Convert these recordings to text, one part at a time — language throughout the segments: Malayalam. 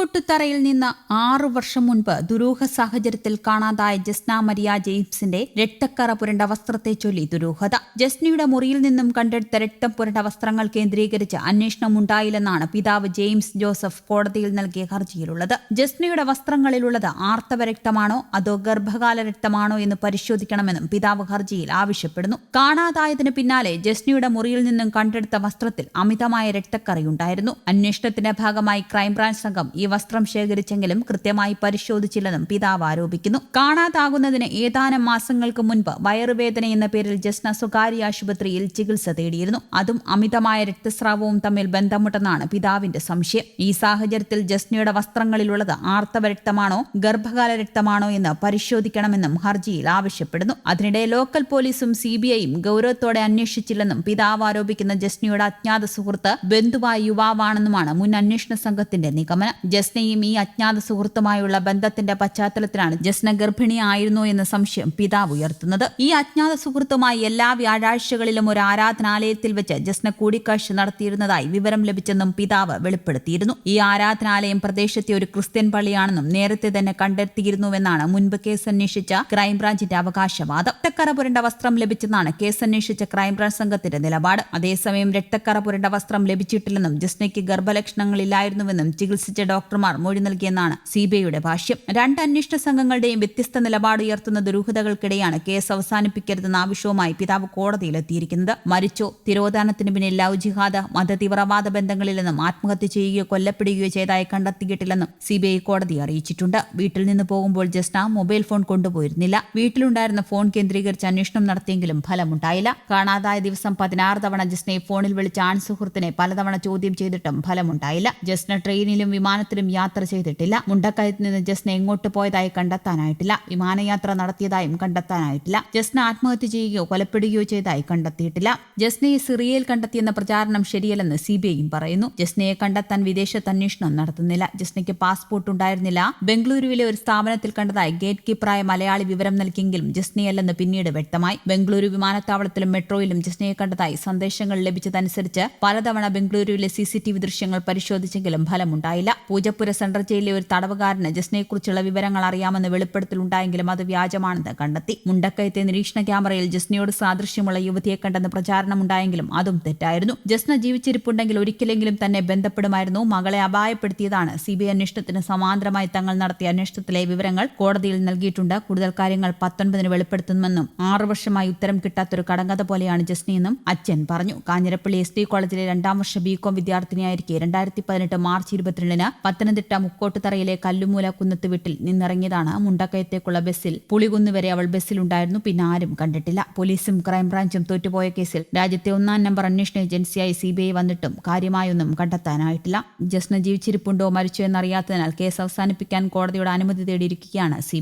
മുക്കോട്ടുത്തറയിൽ നിന്ന് ആറു വർഷം മുൻപ് ദുരൂഹ സാഹചര്യത്തിൽ കാണാതായ ജസ്ന മരിയ ജെയിംസിന്റെ രക്തക്കറ പുരണ്ട വസ്ത്രത്തെ ചൊല്ലി ദുരൂഹത. ജസ്നയുടെ മുറിയിൽ നിന്നും കണ്ടെടുത്ത രക്തം പുരണ്ട വസ്ത്രങ്ങൾ കേന്ദ്രീകരിച്ച് അന്വേഷണം ഉണ്ടായില്ലെന്നാണ് പിതാവ് ജെയിംസ് ജോസഫ് കോടതിയിൽ നൽകിയ ഹർജിയിലുള്ളത്. ജസ്നയുടെ വസ്ത്രങ്ങളിലുള്ളത് ആർത്തവ രക്തമാണോ അതോ ഗർഭകാല രക്തമാണോ എന്ന് പരിശോധിക്കണമെന്നും പിതാവ് ഹർജിയിൽ ആവശ്യപ്പെടുന്നു. കാണാതായതിന് പിന്നാലെ ജസ്നയുടെ മുറിയിൽ നിന്നും കണ്ടെടുത്ത വസ്ത്രത്തിൽ അമിതമായ രക്തക്കറയുണ്ടായിരുന്നു. അന്വേഷണത്തിന്റെ ഭാഗമായി ക്രൈംബ്രാഞ്ച് സംഘം ഈ വസ്ത്രം ശേഖരിച്ചെങ്കിലും കൃത്യമായി പരിശോധിച്ചില്ലെന്നും പിതാവ് ആരോപിക്കുന്നു. കാണാതാകുന്നതിന് ഏതാനും മാസങ്ങൾക്ക് മുൻപ് വയറുവേദന എന്ന പേരിൽ ജസ്ന സ്വകാര്യ ആശുപത്രിയിൽ ചികിത്സ തേടിയിരുന്നു. അതും അമിതമായ രക്തസ്രാവവും തമ്മിൽ ബന്ധമുണ്ടെന്നാണ് പിതാവിന്റെ സംശയം. ഈ സാഹചര്യത്തിൽ ജസ്നയുടെ വസ്ത്രങ്ങളിലുള്ളത് ആർത്തവ രക്തമാണോ ഗർഭകാല രക്തമാണോ എന്ന് പരിശോധിക്കണമെന്നും ഹർജിയിൽ ആവശ്യപ്പെടുന്നു. അതിനിടെ ലോക്കൽ പോലീസും സി ബി ഐയും ഗൌരവത്തോടെ അന്വേഷിച്ചില്ലെന്നും പിതാവ് ആരോപിക്കുന്ന ജസ്നയുടെ അജ്ഞാത സുഹൃത്ത് ബന്ധുവായ യുവാവാണെന്നുമാണ് മുൻ അന്വേഷണ സംഘത്തിന്റെ നിഗമനം. ജസ്നയും ഈ അജ്ഞാത സുഹൃത്തുമായുള്ള ബന്ധത്തിന്റെ പശ്ചാത്തലത്തിലാണ് ജസ്ന ഗർഭിണിയായിരുന്നോ എന്ന സംശയം പിതാവ് ഉയർത്തുന്നത്. ഈ അജ്ഞാത സുഹൃത്തുമായി എല്ലാ വ്യാഴാഴ്ചകളിലും ഒരു ആരാധനാലയത്തിൽ വെച്ച് ജസ്ന കൂടിക്കാഴ്ച നടത്തിയിരുന്നതായി വിവരം ലഭിച്ചെന്നും പിതാവ് വെളിപ്പെടുത്തിയിരുന്നു. ഈ ആരാധനാലയം പ്രദേശത്തെ ഒരു ക്രിസ്ത്യൻ പള്ളിയാണെന്നും നേരത്തെ തന്നെ കണ്ടെത്തിയിരുന്നുവെന്നാണ് മുൻപ് കേസ് അന്വേഷിച്ച ക്രൈംബ്രാഞ്ചിന്റെ അവകാശവാദം. രക്തക്കറ പുരണ്ട വസ്ത്രം ലഭിച്ചെന്നാണ് കേസ് അന്വേഷിച്ച ക്രൈംബ്രാഞ്ച് സംഘത്തിന്റെ നിലപാട്. അതേസമയം രക്തക്കറ പുരണ്ട വസ്ത്രം ലഭിച്ചിട്ടില്ലെന്നും ജസ്നയ്ക്ക് ഗർഭലക്ഷണങ്ങളില്ലായിരുന്നുവെന്നും ചികിത്സിച്ച ഡോക്ടർമാർ മൊഴി നൽകിയെന്നാണ് സിബിഐയുടെ ഭാഷ്യം. രണ്ട് അന്വേഷണ സംഘങ്ങളുടെയും വ്യത്യസ്ത നിലപാട് ഉയർത്തുന്ന ദുരൂഹതകൾക്കിടെയാണ് കേസ് അവസാനിപ്പിക്കരുതെന്ന ആവശ്യവുമായി പിതാവ് കോടതിയിലെത്തിയിരിക്കുന്നത്. മരിച്ചോ തിരോധാനത്തിന് പിന്നിൽ ലവ് ജിഹാദ് മതതീവ്രവാദ ബന്ധങ്ങളിലെന്നും ആത്മഹത്യ ചെയ്യുകയോ കൊല്ലപ്പെടുകയോ ചെയ്തതായി കണ്ടെത്തിയിട്ടില്ലെന്നും സിബിഐ കോടതി അറിയിച്ചിട്ടുണ്ട്. വീട്ടിൽ നിന്ന് പോകുമ്പോൾ ജസ്ന മൊബൈൽ ഫോൺ കൊണ്ടുപോയിരുന്നില്ല. വീട്ടിലുണ്ടായിരുന്ന ഫോൺ കേന്ദ്രീകരിച്ച് അന്വേഷണം നടത്തിയെങ്കിലും ഫലമുണ്ടായില്ല. കാണാതായ ദിവസം പതിനാറ് തവണ ജസ്നയെ ഫോണിൽ വിളിച്ച ആൺ സുഹൃത്തിനെ പലതവണ ചോദ്യം ചെയ്തിട്ടും ഫലമുണ്ടായില്ല. ജസ്ന ട്രെയിനിലും വിമാനത്തിലും യാത്ര ചെയ്തിട്ടില്ല. മുണ്ടക്കയത്ത് നിന്ന് ജസ്ന എങ്ങോട്ട് പോയതായി കണ്ടെത്താനായിട്ടില്ല. വിമാനയാത്ര നടത്തിയതായും കണ്ടെത്താനായിട്ടില്ല. ജസ്ന ആത്മഹത്യ ചെയ്യുകയോ കൊലപ്പെടുകയോ ചെയ്തതായി കണ്ടെത്തിയിട്ടില്ല. ജസ്നയെ സിറിയയിൽ കണ്ടെത്തിയെന്ന പ്രചാരണം ശരിയല്ലെന്ന് സി ബി ഐയും പറയുന്നു. ജസ്നയെ കണ്ടെത്താൻ വിദേശത്ത് അന്വേഷണം നടത്തുന്നില്ല. ജസ്നയ്ക്ക് പാസ്പോർട്ട് ഉണ്ടായിരുന്നില്ല. ബംഗളൂരുവിലെ ഒരു സ്ഥാപനത്തിൽ കണ്ടതായി ഗേറ്റ് കീപ്പറായ മലയാളി വിവരം നൽകിയെങ്കിലും ജസ്നയല്ലെന്ന് പിന്നീട് വ്യക്തമായി. ബംഗളൂരു വിമാനത്താവളത്തിലും മെട്രോയിലും ജസ്നയെ കണ്ടതായി സന്ദേശങ്ങൾ ലഭിച്ചതനുസരിച്ച് പലതവണ ബംഗളൂരുവിലെ സിസിടിവി ദൃശ്യങ്ങൾ പരിശോധിച്ചെങ്കിലും ഫലമുണ്ടായില്ല. പൂജപ്പുര സെൻട്രൽ ജയിലിലെ ഒരു തടവുകാരന് ജസ്നയെക്കുറിച്ചുള്ള വിവരങ്ങൾ അറിയാമെന്ന് വെളിപ്പെടുത്തലുണ്ടായെങ്കിലും അത് വ്യാജമാണെന്ന് കണ്ടെത്തി. മുണ്ടക്കയത്തെ നിരീക്ഷണ ക്യാമറയിൽ ജസ്നയോട് സാദൃശ്യമുള്ള യുവതിയെ കണ്ടെന്ന് പ്രചാരണമുണ്ടായെങ്കിലും അതും തെറ്റായിരുന്നു. ജസ്ന ജീവിച്ചിരിപ്പുണ്ടെങ്കിൽ ഒരിക്കലെങ്കിലും തന്നെ ബന്ധപ്പെടുമായിരുന്നു. മകളെ അപായപ്പെടുത്തിയതാണ്. സി ബി ഐ അന്വേഷണത്തിന് സമാന്തരമായി തങ്ങൾ നടത്തിയ അന്വേഷണത്തിലെ വിവരങ്ങൾ കോടതിയിൽ നൽകിയിട്ടുണ്ട്. കൂടുതൽ കാര്യങ്ങൾ പത്തൊൻപതിന് വെളിപ്പെടുത്തുമെന്നും ആറു വർഷമായി ഉത്തരം കിട്ടാത്തൊരു കടങ്കഥ പോലെയാണ് ജസ്നയെന്നും അച്ഛൻ പറഞ്ഞു. കാഞ്ഞിരപ്പള്ളി എസ് ഡി കോളേജിലെ രണ്ടാം വർഷ ബികോം വിദ്യാർത്ഥിനിയായിരിക്കെ രണ്ടായിരത്തി പതിനെട്ട് മാർച്ച് ഇരുപത്തിരണ്ടിന് പത്തനംതിട്ട മുക്കോട്ടുതറയിലെ കല്ലുമൂല കുന്നത്ത് വീട്ടിൽ നിന്നിറങ്ങിയതാണ് മുണ്ടക്കയത്തേക്കുള്ള ബസ്സിൽ. പുളികുന്ന് വരെ അവൾ ബസ്സിലുണ്ടായിരുന്നു പിന്നെ ആരും കണ്ടിട്ടില്ല. പോലീസും ക്രൈംബ്രാഞ്ചും തോറ്റുപോയ കേസിൽ രാജ്യത്തെ ഒന്നാം നമ്പർ അന്വേഷണ ഏജൻസിയായി സി ബി ഐ വന്നിട്ടും കാര്യമായൊന്നും കണ്ടെത്താനായിട്ടില്ല. ജസ്ന ജീവിച്ചിരിപ്പുണ്ടോ മരിച്ചോ എന്നറിയാത്തതിനാൽ കേസ് അവസാനിപ്പിക്കാൻ കോടതിയുടെ അനുമതി തേടിയിരിക്കുകയാണ് C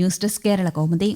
news desk Kerala Kaumudi.